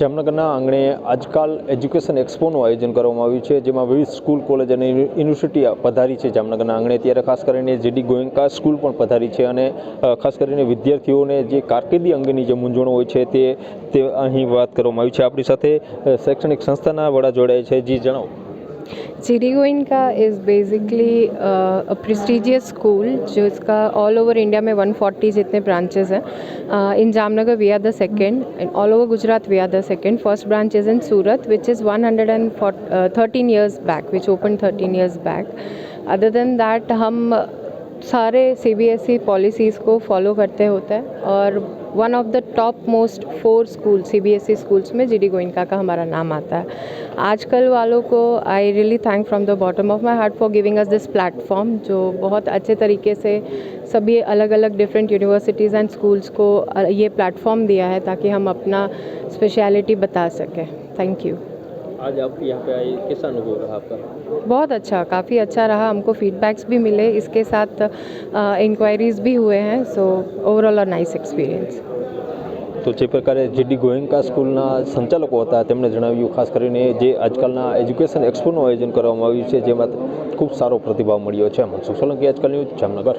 જામનગરના આંગણે આજકાલ એજ્યુકેશન એક્સપોનું આયોજન કરવામાં આવ્યું છે, જેમાં વિવિધ સ્કૂલ, કોલેજ અને યુનિવર્સિટી પધારી છે જામનગરના આંગણે. ત્યારે ખાસ કરીને જીડી ગોયંકા સ્કૂલ પણ પધારી છે અને ખાસ કરીને વિદ્યાર્થીઓને જે કારકિર્દી અંગેની જે મૂંઝવણો હોય છે તે અહીં વાત કરવામાં આવી છે. આપણી સાથે શૈક્ષણિક સંસ્થાના વડા જોડાય છે. જી, જણાવો. Is basically uh, a prestigious school जिसका ऑल ओवर इंडिया में 140 जितने ब्रांचेस हैं। In Jamnagar we are the second and all over Gujarat we are the second first branch is in Surat which is one hundred and thirteen years back which open thirteen years back other than that हम सारे C B S E policies को follow करते होते हैं और one of the top most four school C B S E schools में G D Goenka का हमारा नाम आता है। आजकल वालों को I really thank from the bottom of my heart for giving us this platform जो बहुत अच्छे तरीके से सभी अलग अलग डिफरेंट यूनिवर्सिटीज़ एंड स्कूल्स को ये प्लेटफॉर्म दिया है ताकि हम अपना स्पेशलिटी बता सकें। थैंक यू आज आप यहाँ पे आए कैसा अनुभव रहा आपका? बहुत अच्छा काफ़ी अच्छा रहा। हमको फीडबैक्स भी मिले इसके साथ इंक्वायरीज़ भी हुए हैं so overall a nice experience તો જે પ્રકારે જીડી ગોયંકા સ્કૂલના સંચાલકો હતા, તેમણે જણાવ્યું, ખાસ કરીને જે આજકાલના એજ્યુકેશન એક્સપોનું આયોજન કરવામાં આવ્યું છે, જેમાં ખૂબ સારો પ્રતિભાવ મળ્યો છે. મનસુખ સોલંકી, આજકાલ જામનગર.